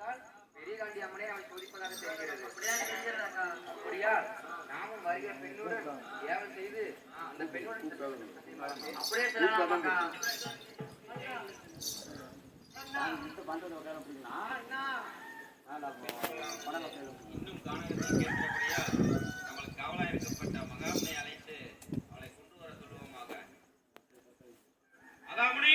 பார்த்தால் பெரிய காண்டி அம்மனை அவன் சோதிப்பதாக தெரிகிறது. அப்படியா? நாமும் வருகிற பெண்ணுடன் ஏவல் செய்து அந்த பெண்ணுடன் அப்படியே சொல்லலாமாக்கா இன்னும் காண நம்மளுக்கு காவலா இருக்கப்பட்ட மகாமுனை அழைத்து அவளை கொண்டு வர சொல்லுவோமாக அதாமணி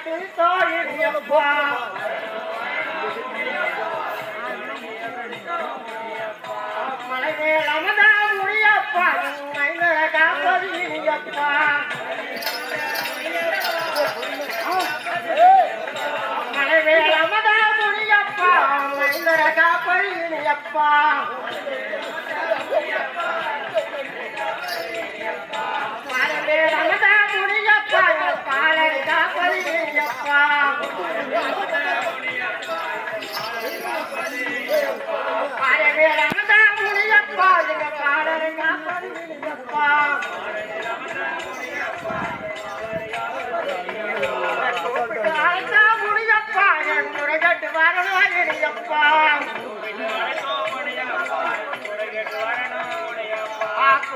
மனத்தில் தோழியப்பா மலை மேல் அமதா முடியப்பா உண்மை காப்பது இனியப்பா மலை மேல் அமதா முடியப்பா உண்மை காப்பது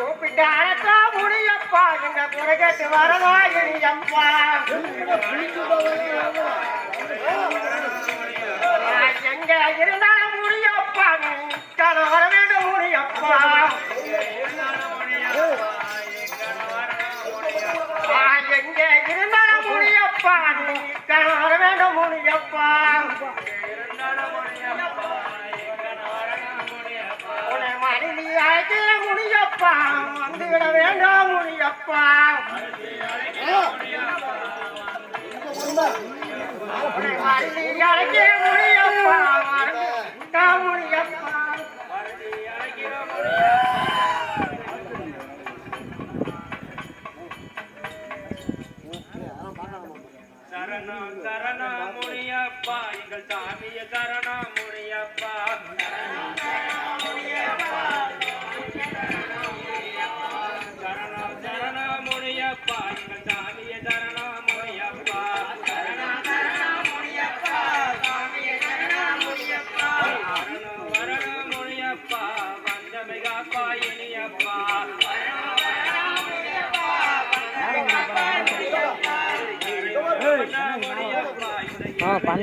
கூப்பிட்டாத்தா முடியப்பா. இந்த குறைகட்டு வரவாயினியப்பா எங்க இருந்தாலும் முடியப்பா. கண வர வேண்டும் முடியப்பா. எங்க இருந்தாலும் முடியப்பா. கண வர வேண்டும் முடியப்பா. முடியப்பா வந்துவிட வேண்டாம் முடியப்பா உன்னை மனைவி அழைக்கிற முடியப்பா வேண்டாம் முடியப்பா முனியப்பா. எங்கள் சாமிய சரணம் முனியப்பா.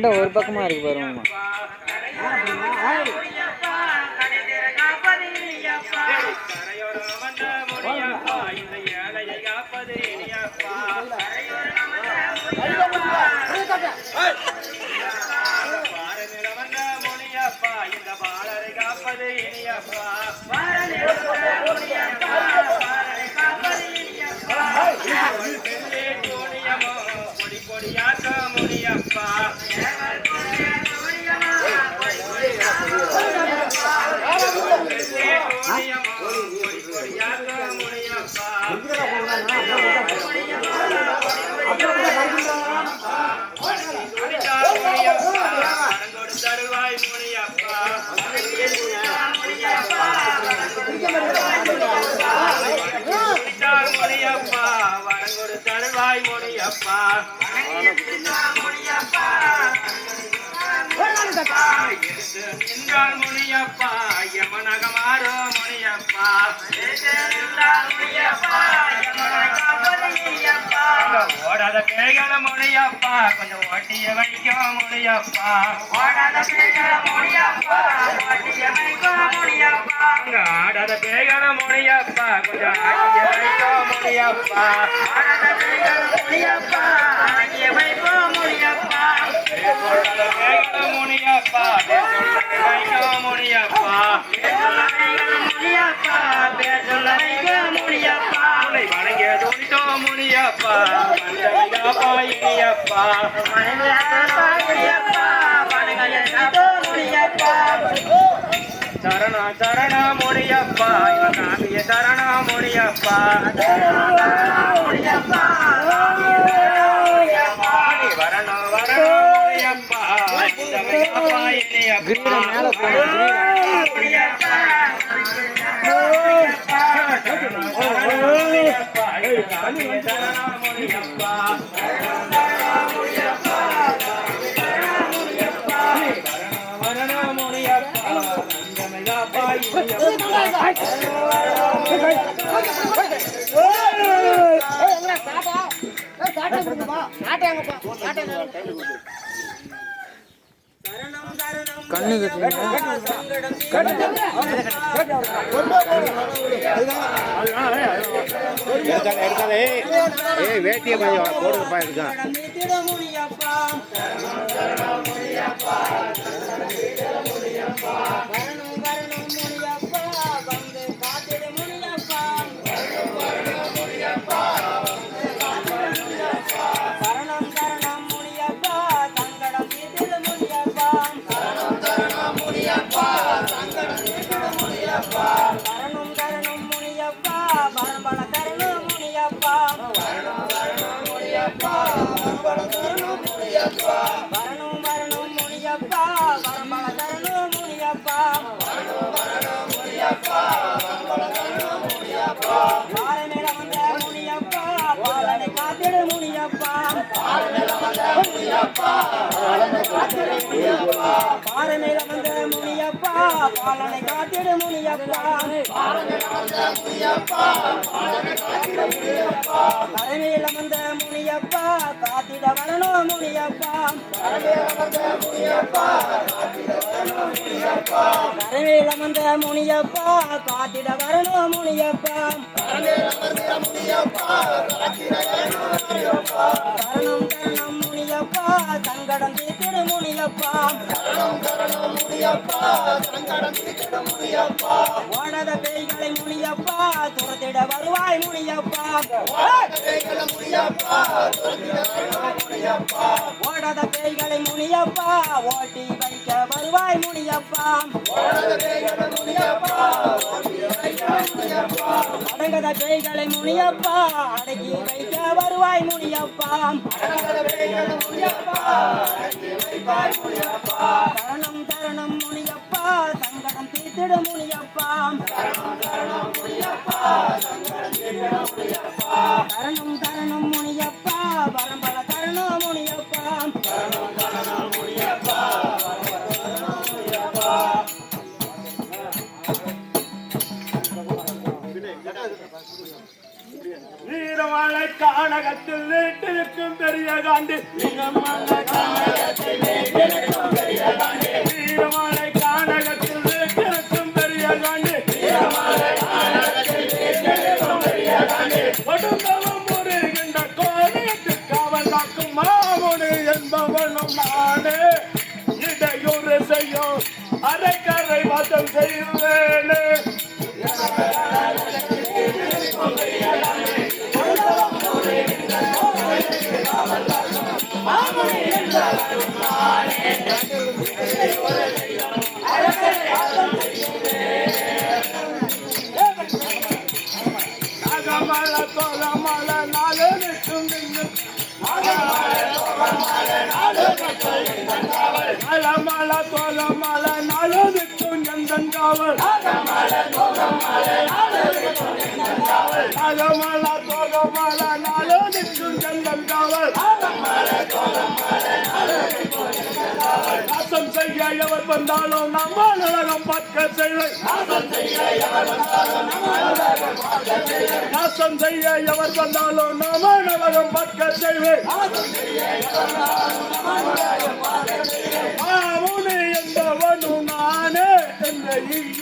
மண்டை ஒரு பக்கமா இருக்கு பாருங்கம்மா இந்த ஏழையை காப்பது இனியப்பா பாரநில இந்த பாலரை காப்பது இனியப்பா. தாய் தருவாய் முனியப்பா எடுத்து நின்றால் முனியப்பா யமனகமாரோ முனியப்பா ஓடாத பேய்கள முனியப்பா கொஞ்சம் ஓட்டிய வைக்கும் முனியப்பா ஓடாத பேய்கள முனியப்பா ஓட்டிய வைக்கும் முனியப்பா அங்க ஆடாத பேய்கள முனியப்பா கொஞ்சம் ஆட்டிய வைக்கும் முனியப்பா ஆடாத பேய்கள முனியப்பா ஆட்டிய வைக்கும் முனியப்பா பேசொல்லாத பேய்கள முனியப்பா முனியப்பா சரண சரண முனியப்பா இவன் காமிய சரண முனியப்பா முனியப்பா வரணம் வரணம் அப்பா என்னையப்பா மேல கண்ணு கட்டுறீங்க எடுக்காத எடுக்காத கொஞ்சம் போடுங்கப்பா இருக்கான் சரணம் முனியப்பா பாரமேல வந்த முனியப்பா பாலனை காத்திடு முனியப்பா பாரமேல வந்த முனியப்பா காத்திட வரணும் முனியப்பா. கரமேல வந்த முனியப்பா காத்திட வரணும் சங்கடம் தீர்த்திடு ஓடாத முனியப்பா துரத்திட வருவாய் முனியப்பா. ஓடாத பேய்களை முனியப்பா. ஓட்டி வைக்க வருவாய் முனியப்பா. அடங்கத பேய்களை முனியப்பா. அடக்கி வைக்க வருவாய் முனியப்பா. தரணம் தரணம் முனியப்பா. சங்கடம் தீர்த்திட முனியப்பா. சரணம் சரணம் முனியப்பா வரம்பல தரணம் முனியப்பா வீரமலை கானகத்தில் நீட்டிருக்கும் பெரிய காண்டி வீரமலை அரைக்கரை வாதம் செய்வேனே நாகமல தோகமல நாலு எந்தன் காவல் நாகமல தோகமல நிற்கும் எந்தன் காவல் நாசம் செய்ய எவர் வந்தாலும் நம்ம உலகம் பார்க்க செய்வேன் நாசம் செய்ய எவர் வந்தாலும் நாம உலகம் பார்க்க செய்வேன் கண்டவனும் நானே. என்ற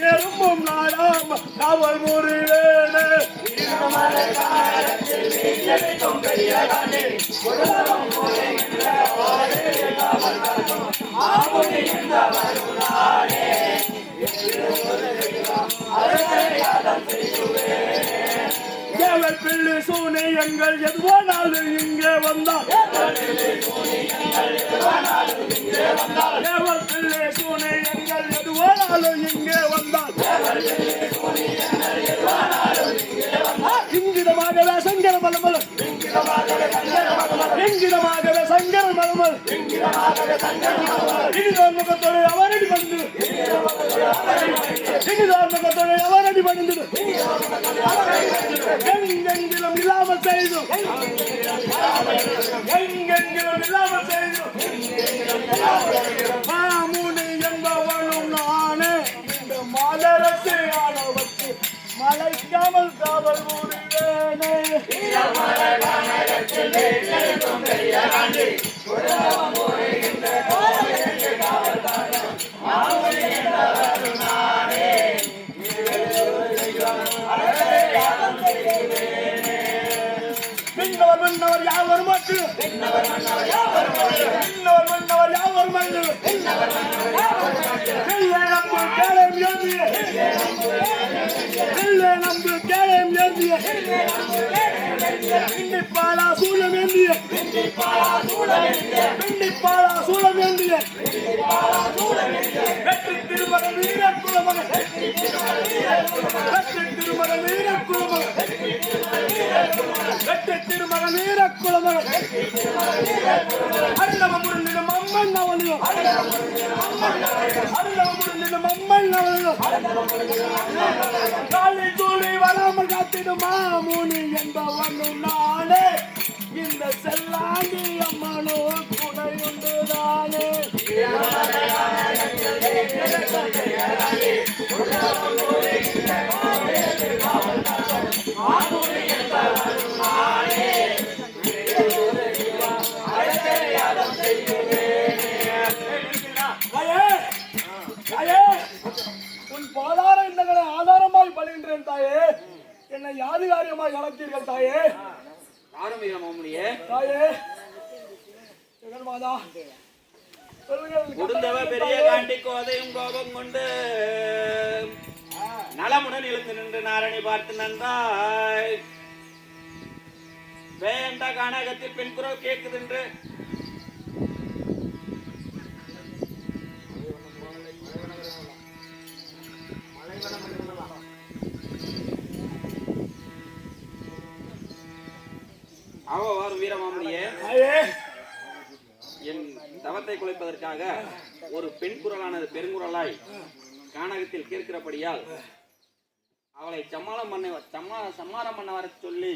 எறும்பும் நாடாம் காவல் முறிவேனே. ஏவல் பிள்ளை சூனை எங்கள் எதுவானாலும் இங்கே வந்தால். தேவர் பிள்ளை துணை எங்கள் எதுவானாலும் இங்கே வந்தால். இங்கிதமாகவே சங்கர மலமல் இங்கிதமாகவே சங்கர மலமல் இனிதோர் முகத்தோடு அவரடி வந்து பிண்டிப்பாலா சூழம் ஏந்திய பிண்டிப்பாலா வெற்றி திருமண வீர குலமகன். வெற்றி திருமகன் வீர குலமகன். வெற்றி அருளவ முருந்திடும் அம்மன் நவனியும் அருளவ முருந்திடும் அம்மன் நவனியும் காலை தூளி வராமல் காத்திடும் மாமுனி என்பவனும் நானே இந்த செல்லாண்டி அம்மனோ துணையுண்டு தானே கொடுந்தவ பெரிய காண்டி கோதையும் கோபம் கொண்டு நலமுடன் எழுந்து நின்று நாரணி பார்த்து நன்றாய். வேண்ட கானகத்தில் பெண் குரல் கேட்குதென்று அவ வரும் வீரமாமுனியே. தாயே என் தவத்தை குலைப்பதற்காக ஒரு பெண் குரலானது பெருங்குரலாய் கானகத்தில் கேட்கிறபடியால் அவளை சம்மாளம் பண்ண சம்மா சம்மாரம் பண்ண வரச் சொல்லி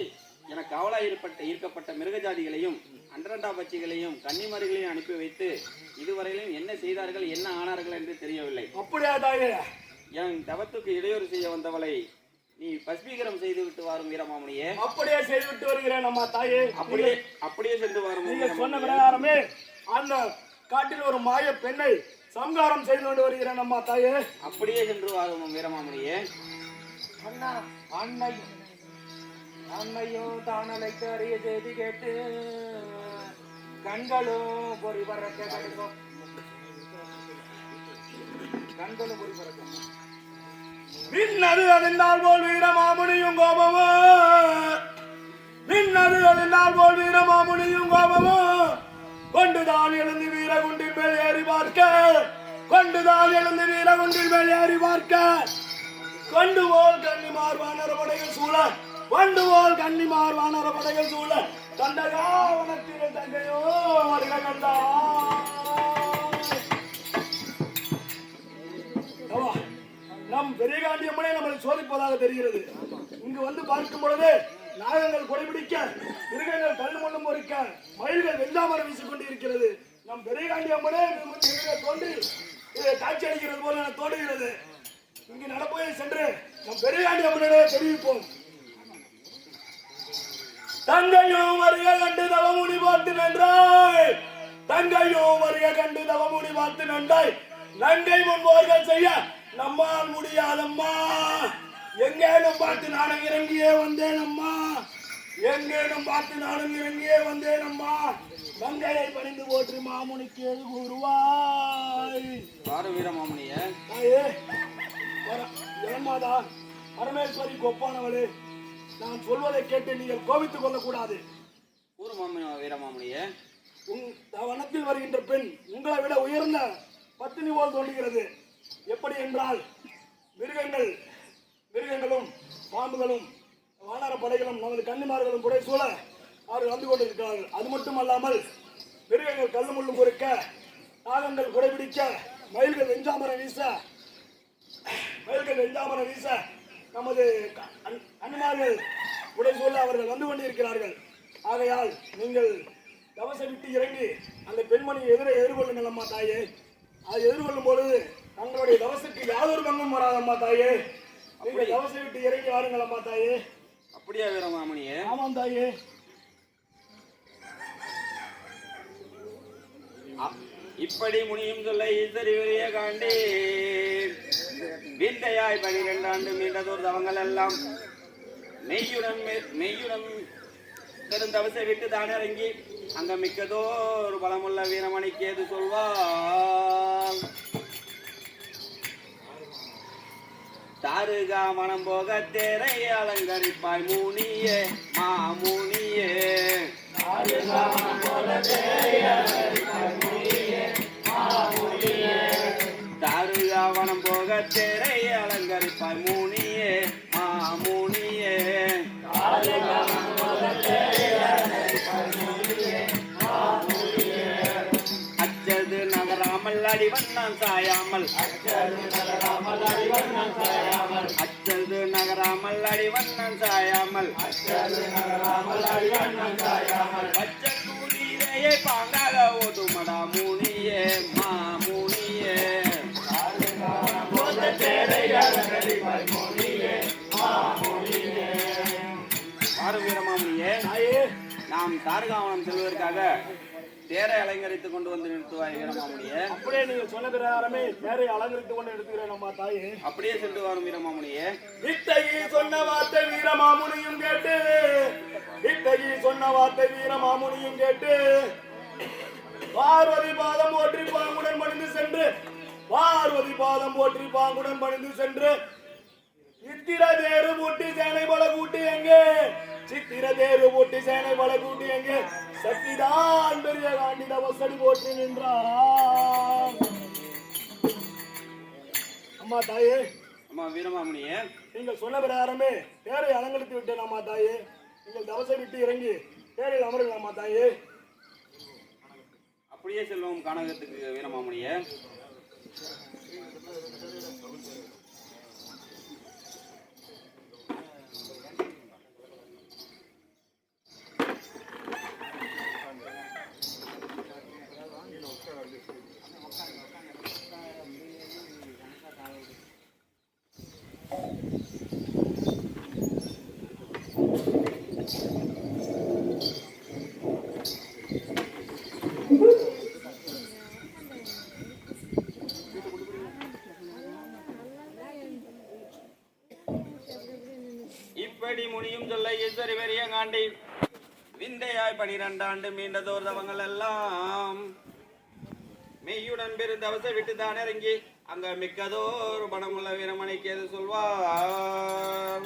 எனக்கு அவளாய் இருப்பட்ட ஈர்க்கப்பட்ட மிருகஜாதிகளையும் அன்றண்டா பட்சிகளையும் கன்னிமரிகளையும் அனுப்பி வைத்து இதுவரையிலும் என்ன செய்தார்கள் என்ன ஆனார்கள் என்று தெரியவில்லை. அப்படியா என் தவத்துக்கு இடையூறு செய்ய வந்தவளை நீ பஸ்பீகரம் செய்து விட்டு வாரும் வீரமாமுனியே. அப்படியே செய்துவிட்டு வருகிறேன் அம்மா தாயே. அப்படியே அப்படியே சென்று வாரும் நீங்க சொன்ன. பிரகாரமே அந்த காட்டில் ஒரு மாய பெண்ணை சம்காரம் செய்து கொண்டு வருகிறேன் அம்மா தாயே. அப்படியே சென்று வாரும் வீரமாமுனியே. அண்ணா அன்னை அன்னையோ தானலைக்கு அறிய செய்தி கேட்டு கண்களும் பொறி பறக்க கண்களும் பொறி பறக்கும் விண்ணது அழிந்தால் போல் வீரமாமுனியும் கோபமோ? விண்ணது அழிந்தால் போல் வீரமாமுனியும் கோபமோ? கொண்டுதான் எழுந்து வீரகுண்டில் மேல் ஏறி பார்க்க. கொண்டுதான் எழுந்து வீரகுண்டில் மேல் ஏறி பார்க்க. கொண்டு போல் கன்னிமார் வானர படைகள் சூழ. கொண்டு போல் கன்னிமார் வானர படைகள் சூழ. தண்டகா உனக்கு தங்கையோ வருக கண்டா நம் பெரியகாண்டியம்மனே நம்மளை சோதிப்பதாக தெரிகிறது. இங்கு வந்து பார்க்கும் பொழுது நாகங்கள் கொடைபிடிக்க மிருகங்கள் தள்ளு மண்ணும் பொறிக்க மயில்கள் வெள்ளாமரம் வீசிக் கொண்டு இருக்கிறது நம் பெரியகாண்டியம்மனே தோன்றி காட்சி அளிக்கிறது போல என தோன்றுகிறது. இங்கு நடப்பதை சென்று நம் பெரியகாண்டியம்மனே தெரிவிப்போம். தங்கையும் வருக கண்டு தவமுடி பார்த்து நன்றாய். தங்கையும் வருக கண்டு தவமுடி பார்த்து நன்றாய். நங்கை முன்போர்கள் செய்ய நம்மால் முடியாதம்மா. எங்கேனும் பார்த்து நானும் இறங்கியே வந்தேன் அம்மா எங்கேனும் பார்த்து நானும் இறங்கியே வந்தேன் அம்மா மங்கையை பணிந்து போற்றி மாமுனிக்கு எது கூறுவாய். தாயே வர- ஜெகன்மாதா பரமேஸ்வரி கொப்பானவளே நான் சொல்வதை கேட்டு நீங்கள் கோபித்துக் கொள்ளக்கூடாது. கூறு மாமி வீரமாமுனியே உன் வனத்தில் வருகின்ற பெண் உங்களை விட உயர்ந்த பத்தினி போல் தோன்றுகிறது. எப்படி என்றால் மிருகங்கள் மிருகங்களும் பாம்புகளும் வானர படைகளும் நமது கன்னிமார்களும் கூட சூழ அவர்கள் வந்து கொண்டிருக்கிறார்கள். அது மட்டும் அல்லாமல் மிருகங்கள் கல்லு முள்ளும் பொறுக்க நாகங்கள் குடைபிடிக்க மயில்கள் வெஞ்சாமரம் வீச மயில்கள் வெஞ்சாமரம் வீச நமது க- அன்- உடை சூழ அவர்கள் வந்து கொண்டிருக்கிறார்கள். ஆகையால் நீங்கள் தவசை விட்டு இறங்கி அந்த பெண்மணியை எதிரே எதிர்கொள்ளுங்கள் அம்மா தாயே. அதை எதிர்கொள்ளும் பொழுது தங்களுடைய தவசுக்கு யாதொரு பங்கும் வராதம்மா தாயே. நீங்கள் தவச விட்டு இறங்கி வாருங்கள் அம்மா தாயே. அப்படியா வீரமாமணியே? ஆமாம் தாயே. இப்படி முனியும் சொல்ல ஈஸ்வரி விரிய காண்டி விந்தையாய் பனிரெண்டு ஆண்டு மீண்டதோர் தவங்கள் எல்லாம் மெய்யுடன் மெய்யுடன் பெருந்தவசை விட்டு தான் இறங்கி அங்க மிக்கதோ ஒரு பலமுள்ள வீரமணிக்கு ஏது சொல்வார்? தாருகா மனம் போக தேரை அலங்கரிப்பாய் மூனியே மாமுனியே தாருகாவனம் போக தேரை அலங்கரிப்பாய் மூனியே மாமுனியே நகராமல். அடிவண்ணான் சாயாமல் அச்சது நகராமல் அடிவண்ணான் சாயாமல். பச்ச கூடியிலேயே பாங்காக ஓதுமடா முனியே மாமுனியே ஆறு வீரமாமுனியே நாம் தாரகாவனம் செல்வதற்காக தேரை அலங்கரித்துக் கொண்டு வந்து நிறுத்துவாய் வீரமாமுனியே. அப்படியே நீங்க சொன்ன பிரகாரமே வேற அலங்கரித்து கொண்டு எடுத்துக்கிறேன் அம்மா தாயே. அப்படியே சென்று வரும் வீரமாமுனியே. வித்தகி சொன்ன வார்த்தை வீரமாமுனியும் கேட்டு வித்தகி சொன்ன வார்த்தை வீரமாமுனியும் கேட்டு பார்வதி பாதம் போற்றி பாங்குடன் பணிந்து சென்று பார்வதி பாதம் போற்றி பாங்குடன் பணிந்து சென்று சித்திர தேரு பூட்டி சேனை பல கூட்டி எங்கே? சித்திர தேரு பூட்டி சேனை பல கூட்டி எங்கே சக்திதான் பெரிய காண்டி தவசடி போற்றி நின்றான் அம்மா தாயே அம்மா வீரமாமுனியே. நீங்கள் சொன்ன பிரகாரமே தேரை அலங்கரித்து விட்டேன் அம்மா தாயே. நீங்கள் தவசை விட்டு இறங்கி தேரில் அமருங்கள் அம்மா தாயே. அப்படியே செல்வோம் கானகத்துக்கு வீரமாமுனியே இப்படி முனியும் சொல்ல ஈஸ்வரி பெரிய காண்டி விந்தையாய் பனிரெண்டு ஆண்டு மீண்டதோர் தவங்கள் எல்லாம் மெய்யுடன் பெருந்தவசை விட்டு தான் இறங்கி அங்க மிக்கதோர் பணமுள்ள வீரமணிக்கு எது சொல்வார்?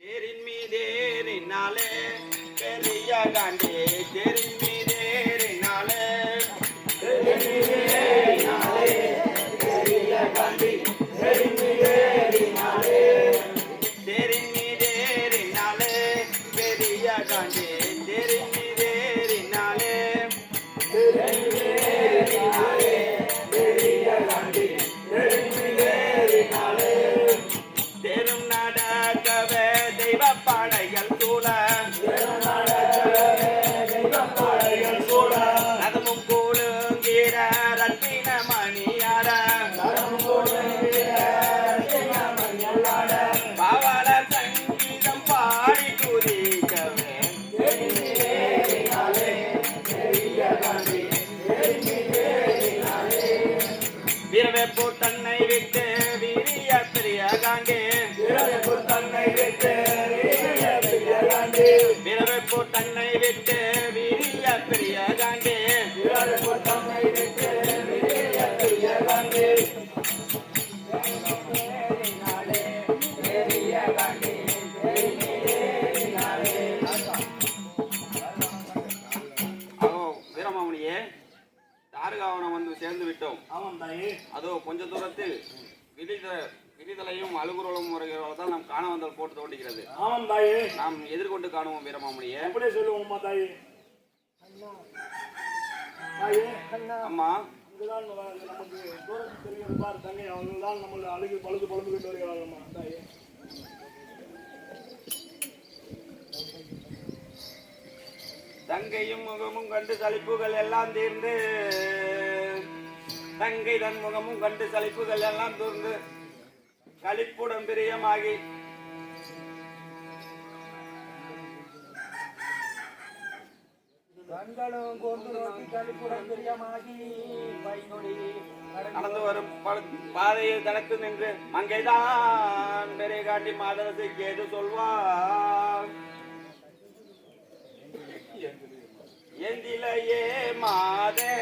தேரின் மீதேறினாலே பெரிய காண்டி தேரின் அதோ கொஞ்ச தூரத்தில் விரித விரிதலையும் அழுகுறலும் தான் நாம் காண வந்தல் போட்டு தோன்றுகிறது. ஆமாம் தாயே. நாம் எதிர்கொண்டு காணுவோம் வீரமாமுனியே அப்படியே சொல்லுவோம்மா தாயே. தாயே அம்மா. இதுதான் நமக்கு தூரத்தில் தெரிகிறது பார் தங்கை அவர்கள் தான் நம்மளை அழுகு பழுது பழுதுகிட்டு வருகிறார்கள்மா தாயே. தங்கையும் முகமும் கண்டு சலிப்புகள் எல்லாம் தீர்ந்து தங்கை தன் முகமும் கண்டு சலிப்புகள் எல்லாம் தீர்ந்து களிப்புடன் பிரியமாகி கண்களும் கொண்டு நோக்கி பிரியமாகி பைநொடி நடந்து வரும் பாதையில் தனக்கு நின்று அங்கேதான் பெரிய காட்டி மாதரசுக்கு ஏது சொல்வார். எந்திலையே மாதே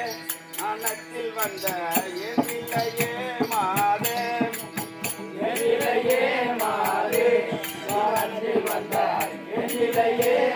அனத்தில் வந்த எதிலையே மாதே. எதிலையே மாதே. வந்த எதிலையே